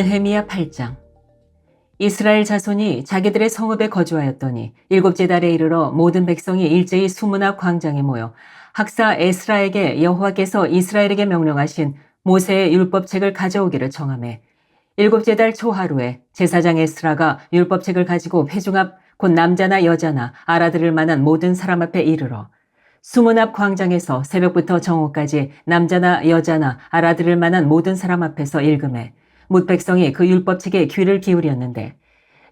느헤미야 8장. 이스라엘 자손이 자기들의 성읍에 거주하였더니 일곱째 달에 이르러 모든 백성이 일제히 수문앞 광장에 모여 학사 에스라에게 여호와께서 이스라엘에게 명령하신 모세의 율법책을 가져오기를 청하매 일곱째 달 초하루에 제사장 에스라가 율법책을 가지고 회중 앞 곧 남자나 여자나 알아들을 만한 모든 사람 앞에 이르러 수문 앞 광장에서 새벽부터 정오까지 남자나 여자나 알아들을 만한 모든 사람 앞에서 읽음에 뭇 백성이 그 율법 책에 귀를 기울였는데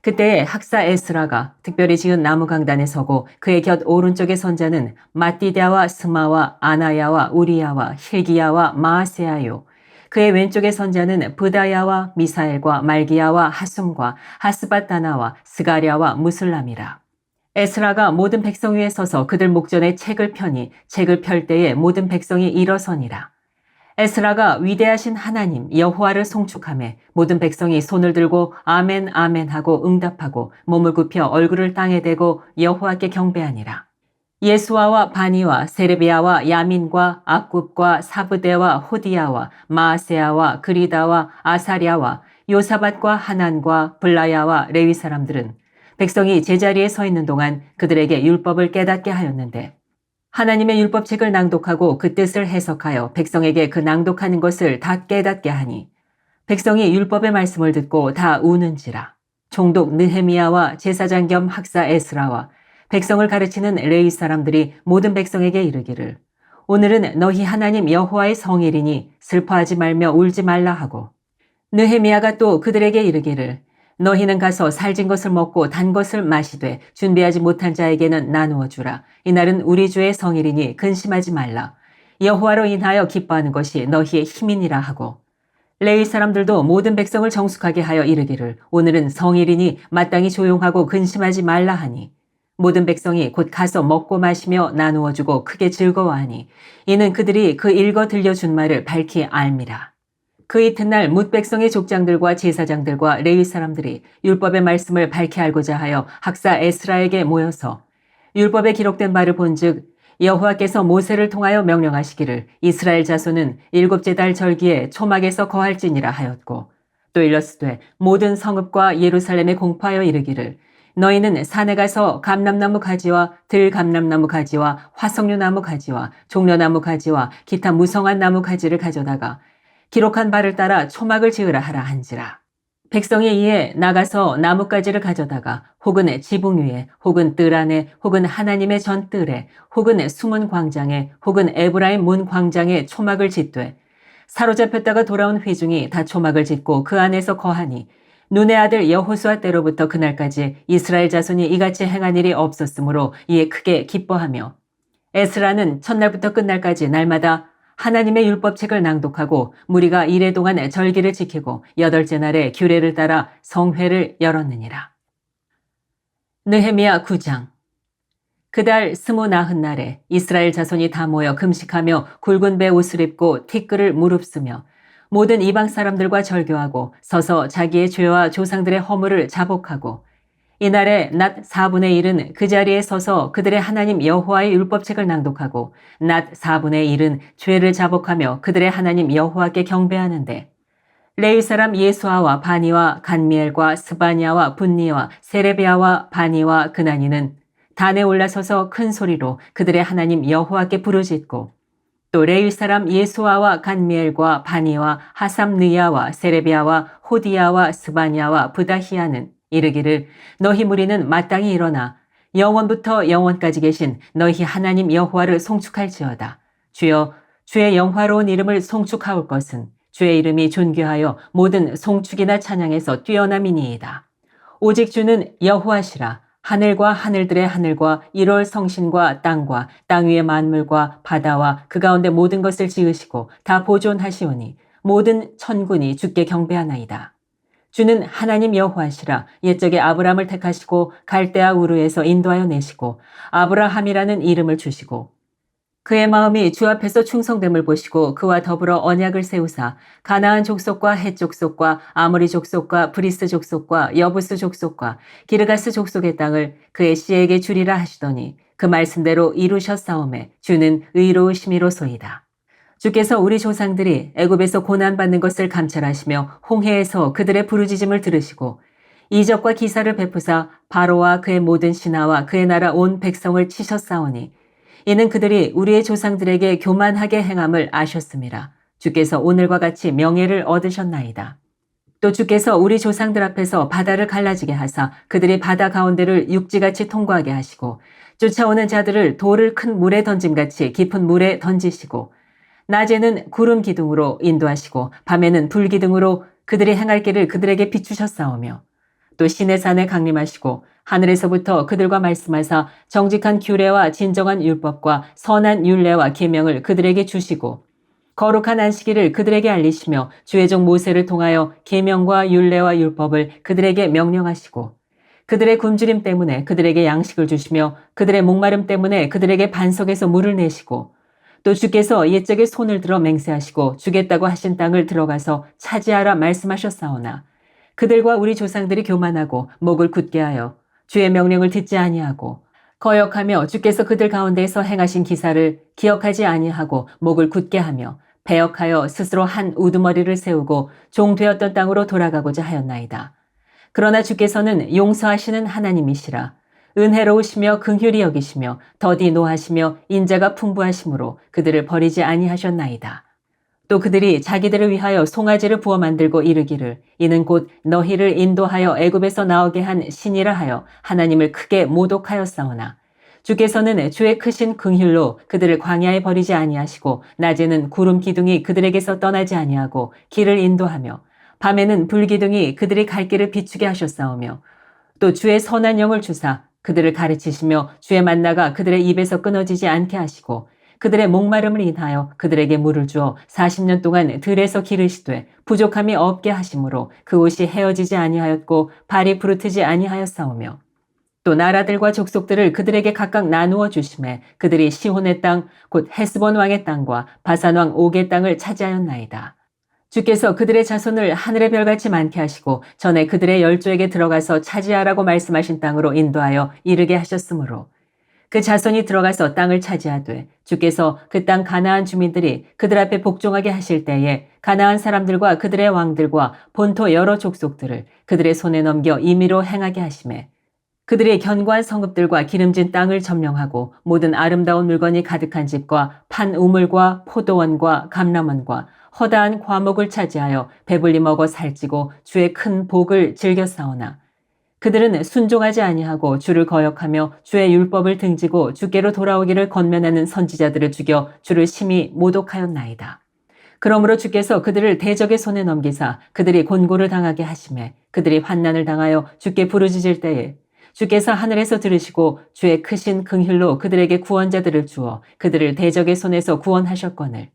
그때에 학사 에스라가 특별히 지은 나무 강단에 서고 그의 곁 오른쪽의 선자는 마띠디아와 스마와 아나야와 우리야와 힐기야와 마아세아요 그의 왼쪽의 선자는 부다야와 미사엘과 말기야와 하숨과 하스바다나와 스가랴와 무슬람이라. 에스라가 모든 백성 위에 서서 그들 목전에 책을 펴니 책을 펼 때에 모든 백성이 일어서니라. 에스라가 위대하신 하나님 여호와를 송축하며 모든 백성이 손을 들고 아멘 아멘 하고 응답하고 몸을 굽혀 얼굴을 땅에 대고 여호와께 경배하니라. 예수아와 바니와 세르비아와 야민과 악굽과 사브데와 호디야와 마아세아와 그리다와 아사랴와 요사밭과 하난과 블라야와 레위 사람들은 백성이 제자리에 서 있는 동안 그들에게 율법을 깨닫게 하였는데 하나님의 율법책을 낭독하고 그 뜻을 해석하여 백성에게 그 낭독하는 것을 다 깨닫게 하니 백성이 율법의 말씀을 듣고 다 우는지라. 총독 느헤미야와 제사장 겸 학사 에스라와 백성을 가르치는 레위 사람들이 모든 백성에게 이르기를. 오늘은 너희 하나님 여호와의 성일이니 슬퍼하지 말며 울지 말라 하고. 느헤미야가 또 그들에게 이르기를 너희는 가서 살진 것을 먹고 단 것을 마시되 준비하지 못한 자에게는 나누어 주라. 이날은 우리 주의 성일이니 근심하지 말라. 여호와로 인하여 기뻐하는 것이 너희의 힘이니라 하고. 레위 사람들도 모든 백성을 정숙하게 하여 이르기를 오늘은 성일이니 마땅히 조용하고 근심하지 말라 하니. 모든 백성이 곧 가서 먹고 마시며 나누어 주고 크게 즐거워하니. 이는 그들이 그 읽어 들려준 말을 밝히 알미라. 그 이튿날 뭇 백성의 족장들과 제사장들과 레위 사람들이 율법의 말씀을 밝히 알고자 하여 학사 에스라에게 모여서 율법에 기록된 바를 본즉 여호와께서 모세를 통하여 명령하시기를 이스라엘 자손은 일곱째 달 절기에 초막에서 거할지니라 하였고 또 일러스되 모든 성읍과 예루살렘에 공포하여 이르기를 너희는 산에 가서 감람나무 가지와 들 감람나무 가지와 화석류 나무 가지와 종려나무 가지와 기타 무성한 나무 가지를 가져다가 기록한 바를 따라 초막을 지으라 하라 한지라. 백성에 의해 나가서 나뭇가지를 가져다가 혹은 지붕 위에 혹은 뜰 안에 혹은 하나님의 전 뜰에 혹은 숨은 광장에 혹은 에브라임 문 광장에 초막을 짓되 사로잡혔다가 돌아온 회중이 다 초막을 짓고 그 안에서 거하니 눈의 아들 여호수아 때로부터 그날까지 이스라엘 자손이 이같이 행한 일이 없었으므로 이에 크게 기뻐하며 에스라는 첫날부터 끝날까지 날마다 하나님의 율법책을 낭독하고 무리가 이래 동안 절기를 지키고 여덟째 날에 규례를 따라 성회를 열었느니라. 느헤미야 9장 그달 스무 나흔 날에 이스라엘 자손이 다 모여 금식하며 굵은 배 옷을 입고 티끌을 무릅쓰며 모든 이방 사람들과 절교하고 서서 자기의 죄와 조상들의 허물을 자복하고 이날에 낮 4분의 1은 그 자리에 서서 그들의 하나님 여호와의 율법책을 낭독하고 낮 4분의 1은 죄를 자복하며 그들의 하나님 여호와께 경배하는데 레위 사람 예수아와 바니와 간미엘과 스바냐와 분니와 세레비아와 바니와 그나니는 단에 올라서서 큰 소리로 그들의 하나님 여호와께 부르짖고 또 레위 사람 예수아와 간미엘과 바니와 하삼느야와 세레비아와 호디야와 스바냐와 부다히야는 이르기를 너희 무리는 마땅히 일어나 영원부터 영원까지 계신 너희 하나님 여호와를 송축할지어다. 주여 주의 영화로운 이름을 송축하올 것은 주의 이름이 존귀하여 모든 송축이나 찬양에서 뛰어남이니이다. 오직 주는 여호와시라 하늘과 하늘들의 하늘과 1월 성신과 땅과 땅 위의 만물과 바다와 그 가운데 모든 것을 지으시고 다 보존하시오니 모든 천군이 주께 경배하나이다. 주는 하나님 여호와시라 옛적에 아브라함을 택하시고 갈대아 우르에서 인도하여 내시고 아브라함이라는 이름을 주시고 그의 마음이 주 앞에서 충성됨을 보시고 그와 더불어 언약을 세우사 가나안 족속과 헷 족속과 아모리 족속과 브리스 족속과 여부스 족속과 기르가스 족속의 땅을 그의 씨에게 주리라 하시더니 그 말씀대로 이루셨사오매 주는 의로우심이로소이다. 주께서 우리 조상들이 애굽에서 고난받는 것을 감찰하시며 홍해에서 그들의 부르짖음을 들으시고 이적과 기사를 베푸사 바로와 그의 모든 신하와 그의 나라 온 백성을 치셨사오니 이는 그들이 우리의 조상들에게 교만하게 행함을 아셨습니다. 주께서 오늘과 같이 명예를 얻으셨나이다. 또 주께서 우리 조상들 앞에서 바다를 갈라지게 하사 그들이 바다 가운데를 육지같이 통과하게 하시고 쫓아오는 자들을 돌을 큰 물에 던짐같이 깊은 물에 던지시고 낮에는 구름 기둥으로 인도하시고 밤에는 불 기둥으로 그들이 행할 길을 그들에게 비추셨사오며 또 신의 산에 강림하시고 하늘에서부터 그들과 말씀하사 정직한 규례와 진정한 율법과 선한 율례와 계명을 그들에게 주시고 거룩한 안식일을 그들에게 알리시며 주의 종 모세를 통하여 계명과 율례와 율법을 그들에게 명령하시고 그들의 굶주림 때문에 그들에게 양식을 주시며 그들의 목마름 때문에 그들에게 반석에서 물을 내시고 또 주께서 옛적에 손을 들어 맹세하시고 주겠다고 하신 땅을 들어가서 차지하라 말씀하셨사오나 그들과 우리 조상들이 교만하고 목을 굳게 하여 주의 명령을 듣지 아니하고 거역하며 주께서 그들 가운데에서 행하신 기사를 기억하지 아니하고 목을 굳게 하며 배역하여 스스로 한 우두머리를 세우고 종 되었던 땅으로 돌아가고자 하였나이다. 그러나 주께서는 용서하시는 하나님이시라. 은혜로우시며 긍휼히 여기시며 더디 노하시며 인자가 풍부하심으로 그들을 버리지 아니하셨나이다. 또 그들이 자기들을 위하여 송아지를 부어 만들고 이르기를 이는 곧 너희를 인도하여 애굽에서 나오게 한 신이라 하여 하나님을 크게 모독하였사오나 주께서는 주의 크신 긍휼로 그들을 광야에 버리지 아니하시고 낮에는 구름 기둥이 그들에게서 떠나지 아니하고 길을 인도하며 밤에는 불 기둥이 그들이 갈 길을 비추게 하셨사오며 또 주의 선한 영을 주사 그들을 가르치시며 주의 만나가 그들의 입에서 끊어지지 않게 하시고 그들의 목마름을 인하여 그들에게 물을 주어 40년 동안 들에서 기르시되 부족함이 없게 하심으로 그 옷이 헤어지지 아니하였고 발이 부르트지 아니하였사오며 또 나라들과 족속들을 그들에게 각각 나누어 주심에 그들이 시혼의 땅 곧 헤스본 왕의 땅과 바산 왕 옥의 땅을 차지하였나이다. 주께서 그들의 자손을 하늘의 별같이 많게 하시고 전에 그들의 열조에게 들어가서 차지하라고 말씀하신 땅으로 인도하여 이르게 하셨으므로 그 자손이 들어가서 땅을 차지하되 주께서 그 땅 가나안 주민들이 그들 앞에 복종하게 하실 때에 가나안 사람들과 그들의 왕들과 본토 여러 족속들을 그들의 손에 넘겨 임의로 행하게 하심에 그들의 견고한 성읍들과 기름진 땅을 점령하고 모든 아름다운 물건이 가득한 집과 판 우물과 포도원과 감람원과 허다한 과목을 차지하여 배불리 먹어 살찌고 주의 큰 복을 즐겨 싸우나 그들은 순종하지 아니하고 주를 거역하며 주의 율법을 등지고 주께로 돌아오기를 건면하는 선지자들을 죽여 주를 심히 모독하였나이다. 그러므로 주께서 그들을 대적의 손에 넘기사 그들이 곤고를 당하게 하심에 그들이 환난을 당하여 주께 부르짖을 때에 주께서 하늘에서 들으시고 주의 크신 긍휼로 그들에게 구원자들을 주어 그들을 대적의 손에서 구원하셨거늘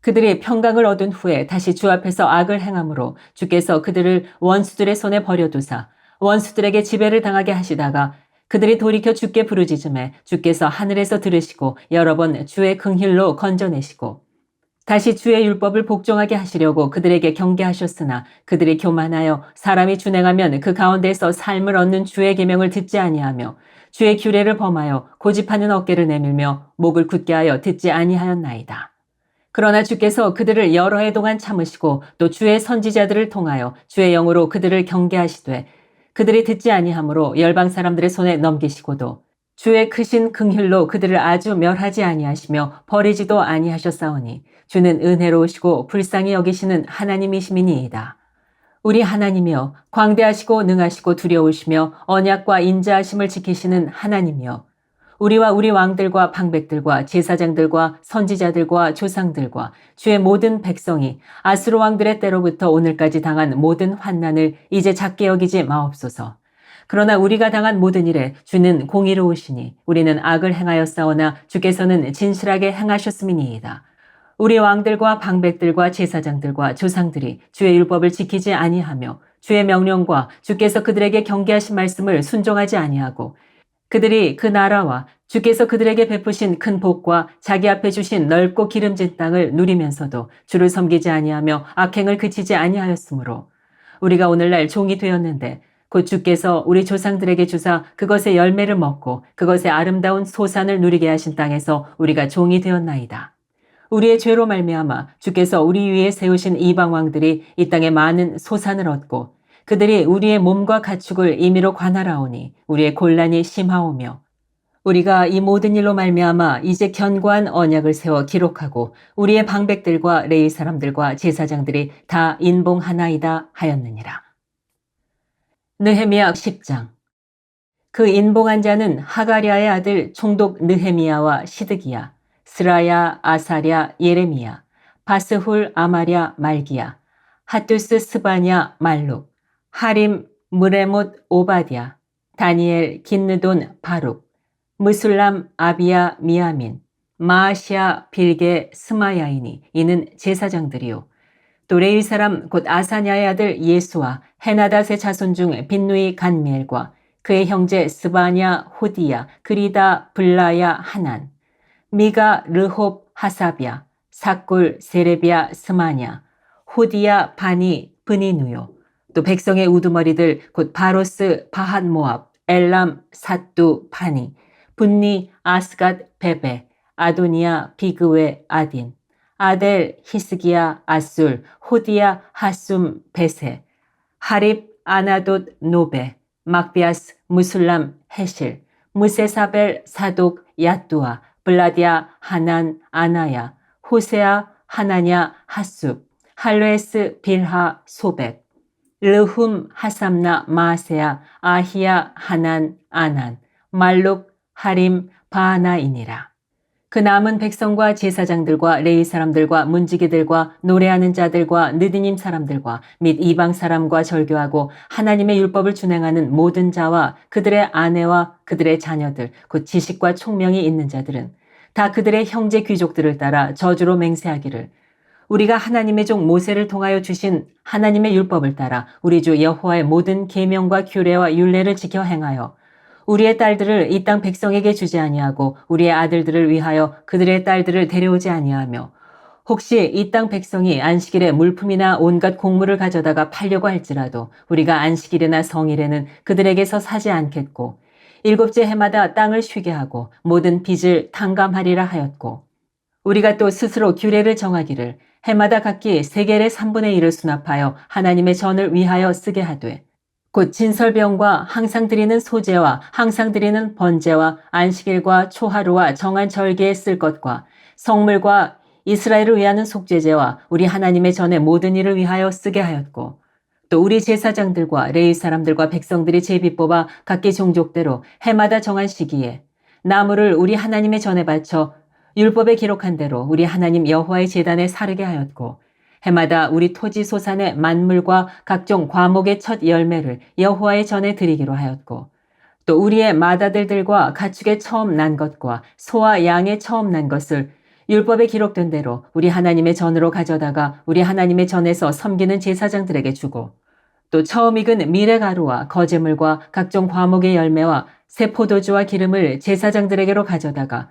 그들이 평강을 얻은 후에 다시 주 앞에서 악을 행함으로 주께서 그들을 원수들의 손에 버려두사 원수들에게 지배를 당하게 하시다가 그들이 돌이켜 주께 부르짖음에 주께서 하늘에서 들으시고 여러 번 주의 긍휼로 건져내시고 다시 주의 율법을 복종하게 하시려고 그들에게 경계하셨으나 그들이 교만하여 사람이 준행하면 그 가운데서 삶을 얻는 주의 계명을 듣지 아니하며 주의 규례를 범하여 고집하는 어깨를 내밀며 목을 굳게 하여 듣지 아니하였나이다. 그러나 주께서 그들을 여러 해 동안 참으시고 또 주의 선지자들을 통하여 주의 영으로 그들을 경계하시되 그들이 듣지 아니하므로 열방 사람들의 손에 넘기시고도 주의 크신 긍휼로 그들을 아주 멸하지 아니하시며 버리지도 아니하셨사오니 주는 은혜로우시고 불쌍히 여기시는 하나님이시미니이다. 우리 하나님이여 광대하시고 능하시고 두려우시며 언약과 인자하심을 지키시는 하나님이여 우리와 우리 왕들과 방백들과 제사장들과 선지자들과 조상들과 주의 모든 백성이 아스로 왕들의 때로부터 오늘까지 당한 모든 환난을 이제 작게 여기지 마옵소서. 그러나 우리가 당한 모든 일에 주는 공의로우시니 우리는 악을 행하였사오나 주께서는 진실하게 행하셨음이니이다. 우리 왕들과 방백들과 제사장들과 조상들이 주의 율법을 지키지 아니하며 주의 명령과 주께서 그들에게 경계하신 말씀을 순종하지 아니하고 그들이 그 나라와 주께서 그들에게 베푸신 큰 복과 자기 앞에 주신 넓고 기름진 땅을 누리면서도 주를 섬기지 아니하며 악행을 그치지 아니하였으므로 우리가 오늘날 종이 되었는데 곧 주께서 우리 조상들에게 주사 그것의 열매를 먹고 그것의 아름다운 소산을 누리게 하신 땅에서 우리가 종이 되었나이다. 우리의 죄로 말미암아 주께서 우리 위에 세우신 이방 왕들이 이 땅에 많은 소산을 얻고 그들이 우리의 몸과 가축을 임의로 관할하오니 우리의 곤란이 심하오며 우리가 이 모든 일로 말미암아 이제 견고한 언약을 세워 기록하고 우리의 방백들과 레위 사람들과 제사장들이 다 인봉하나이다 하였느니라. 느헤미야 10장 그 인봉한 자는 하가리아의 아들 총독 느헤미야와 시드기야, 스라야, 아사랴, 예레미야, 바스훌, 아마랴, 말기야, 하투스, 스바냐, 말룩, 하림, 무레못, 오바디야, 다니엘, 긴느돈, 바룩, 무술람, 아비야, 미야민, 마아시아, 빌게, 스마야이니 이는 제사장들이요. 또 레위 사람 곧 아사냐의 아들 예수와 헤나닷의 자손 중 빈누이 간미엘과 그의 형제 스바냐, 호디야, 그리다, 블라야, 하난, 미가, 르홉, 하사비야, 사꿀, 세레비야, 스마냐, 호디야, 바니, 브니누요. 또 백성의 우두머리들 곧 바로스, 바한 모압, 엘람, 사뚜, 파니, 분니, 아스갓, 베베, 아도니아, 비그웨, 아딘, 아델, 히스기야, 아술, 호디야, 하숨, 베세, 하립, 아나돗, 노베, 막비아스, 무술람, 헤실, 무세사벨, 사독, 야뚜아, 블라디아, 하난, 아나야, 호세아, 하나냐, 하숲, 할레스, 빌하, 소백, 르훔, 하삼나, 마세아, 아히야, 하난, 아난, 말룩, 하림, 바하나이니라. 그 남은 백성과 제사장들과 레이 사람들과 문지기들과 노래하는 자들과 느디님 사람들과 및 이방 사람과 절교하고 하나님의 율법을 준행하는 모든 자와 그들의 아내와 그들의 자녀들 곧 지식과 총명이 있는 자들은 다 그들의 형제 귀족들을 따라 저주로 맹세하기를 우리가 하나님의 종 모세를 통하여 주신 하나님의 율법을 따라 우리 주 여호와의 모든 계명과 규례와 율례를 지켜 행하여 우리의 딸들을 이 땅 백성에게 주지 아니하고 우리의 아들들을 위하여 그들의 딸들을 데려오지 아니하며 혹시 이 땅 백성이 안식일에 물품이나 온갖 곡물을 가져다가 팔려고 할지라도 우리가 안식일이나 성일에는 그들에게서 사지 않겠고 일곱째 해마다 땅을 쉬게 하고 모든 빚을 탕감하리라 하였고 우리가 또 스스로 규례를 정하기를 해마다 각기 세겔의 3분의 1을 수납하여 하나님의 전을 위하여 쓰게 하되 곧 진설병과 항상 드리는 소재와 항상 드리는 번제와 안식일과 초하루와 정한 절개에 쓸 것과 성물과 이스라엘을 위하는 속죄제와 우리 하나님의 전에 모든 일을 위하여 쓰게 하였고 또 우리 제사장들과 레위 사람들과 백성들이 제비 뽑아 각기 종족대로 해마다 정한 시기에 나무를 우리 하나님의 전에 바쳐 율법에 기록한 대로 우리 하나님 여호와의 제단에 사르게 하였고 해마다 우리 토지 소산의 만물과 각종 과목의 첫 열매를 여호와의 전에 드리기로 하였고 또 우리의 마다들들과 가축의 처음 난 것과 소와 양의 처음 난 것을 율법에 기록된 대로 우리 하나님의 전으로 가져다가 우리 하나님의 전에서 섬기는 제사장들에게 주고 또 처음 익은 미래가루와 거제물과 각종 과목의 열매와 새 포도주와 기름을 제사장들에게로 가져다가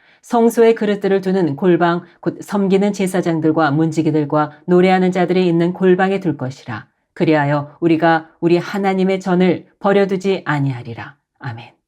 성소의 그릇들을 두는 골방 곧 섬기는 제사장들과 문지기들과 노래하는 자들이 있는 골방에 둘 것이라. 그리하여 우리가 우리 하나님의 전을 버려두지 아니하리라. 아멘.